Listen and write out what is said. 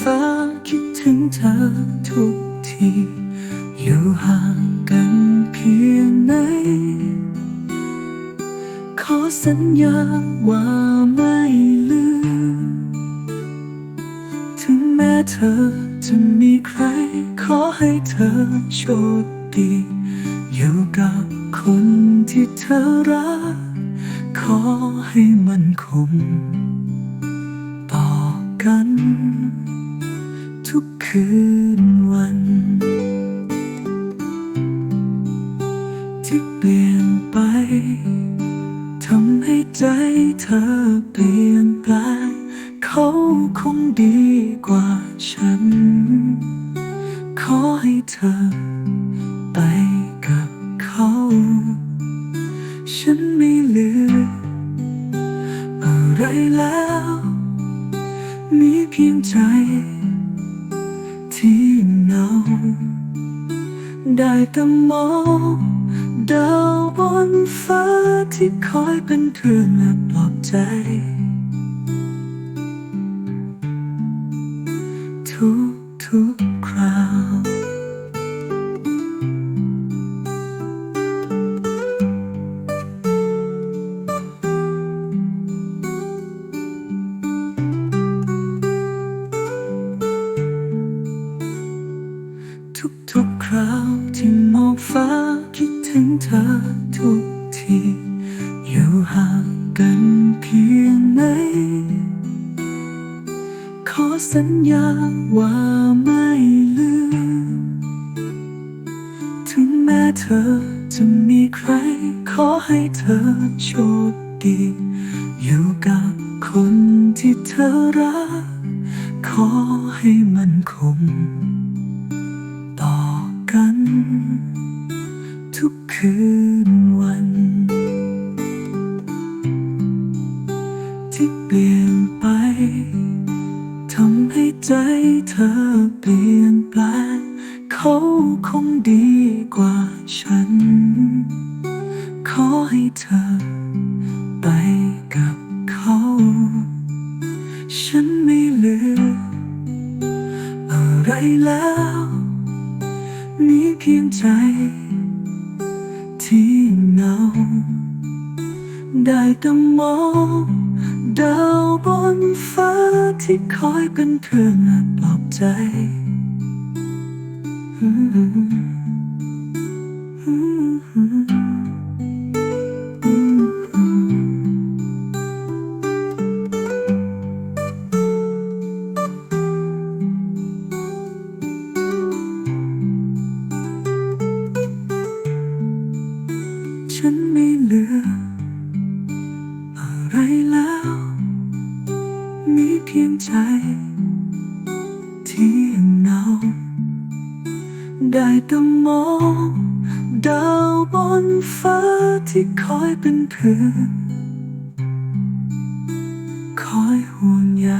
ฟ้าคิดถึงเธอทุกที อยู่ห่างกันเพียงไหน ขอสัญญาว่าไม่ลืม ถึงแม้เธอจะมีใคร ขอให้เธอโชคดี อยู่กับคนที่เธอรัก ขอให้มันคง กัน ทุกคืนวัน ที่เปลี่ยนไปทำให้ใจเธอเปลี่ยนแปลงเขาคงดีกว่าฉัน ขอให้เธอไปกับเขา ฉันไม่เหลืออะไรแล้ว พียงใจที่เหงาได้แต่มองดาวบนฟ้าที่คอยเป็นเพื่อนและปลอบใจ ทุกๆคราวที่มองฟ้าคิดถึงเธอทุกที อยู่ห่างกันเพียงไหน ขอสัญญาว่าไม่ลืม ถึงแม้เธอจะมีใคร ขอให้เธอโชคดี อยู่กับคนที่เธอรัก ขอให้มันคง ที่เปลี่ยนไปทำให้ใจเธอเปลี่ยนแปลงเขาคงดีกว่าฉัน ขอให้เธอไปกับเขา ฉันไม่เหลืออะไรแล้วมีเพียงใจที่เหงา ได้แต่มองดาวบนฟ้าที่คอยเป็นเพื่อนปลอบใจ พียงใจ ที่เนาได้แต่มองดาวบนฟ้าที่คอยเป็นเพื่อนคอยห่วงใย